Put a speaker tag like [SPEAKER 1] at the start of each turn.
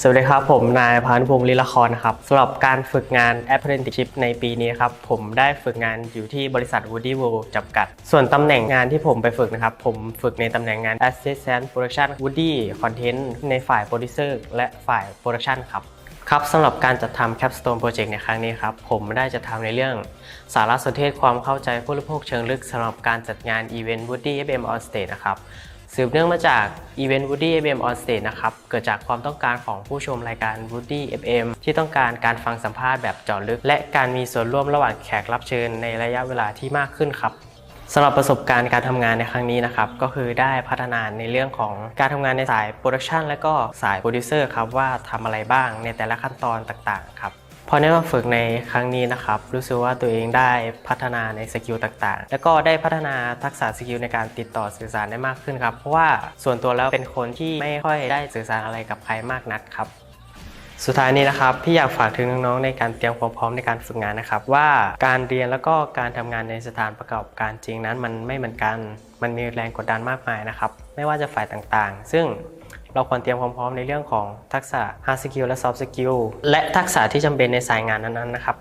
[SPEAKER 1] สวัสดีครับ ผมนายพานุพงศ์ลีละครนะครับสำหรับการฝึกงาน Apprenticeship ในปีนี้ครับผมได้ฝึกงานอยู่ที่บริษัท Woody World จำกัด ส่วนตำแหน่งงานที่ผมไปฝึกนะครับ ผมฝึกในตำแหน่งงาน Assistant Production Woody Content ในฝ่าย Producer และฝ่าย Production ครับครับสำหรับการจัดทำ Capstone Project ในครั้งนี้ครับ ผมได้จะทำในเรื่อง สารสนเทศความเข้าใจผู้บริโภคเชิงลึกสำหรับการจัดงาน Event Woody FM on Stage นะครับ สืบเนื่องมาจาก Event Woody FM on Stage นะครับ เกิดจากความต้องการของผู้ชมรายการ Woody FM ที่ต้องการการฟังสัมภาษณ์แบบเจาะลึก และการมีส่วนร่วมระหว่างแขกรับเชิญในระยะเวลาที่มากขึ้นครับสำหรับประสบการณ์การทำงานในครั้งนี้นะครับ ก็คือได้พัฒนาในเรื่องของการทำงานในสายโปรดักชันและก็สายโปรดิวเซอร์ครับว่าทำอะไรบ้างในแต่ละขั้นตอนต่างๆครับ พอได้มาฝึกในครั้งนี้นะครับ รู้สึกว่าตัวเองได้พัฒนาในสกิลต่างๆ แล้วก็ได้พัฒนาทักษะสกิลในการติดต่อสื่อสารได้มากขึ้นครับ เพราะว่าส่วนตัวแล้วเป็นคนที่ไม่ค่อยได้สื่อสารอะไรกับใครมากนักครับ สุดท้ายนี้นะครับพี่อยากฝากถึงน้องๆในการเตรียมความพร้อมในการฝึกงานนะครับ ว่าการเรียนแล้วก็การทำงานในสถานประกอบการจริงนั้นมันไม่เหมือนกัน มันมีแรงกดดันมากมายนะครับ ไม่ว่าจะฝ่ายต่างๆ ซึ่ง เราควรเตรียมความพร้อมในเรื่องของทักษะ hard skill และ soft skill และทักษะที่จำเป็นในสายงานนั้นๆนะครับ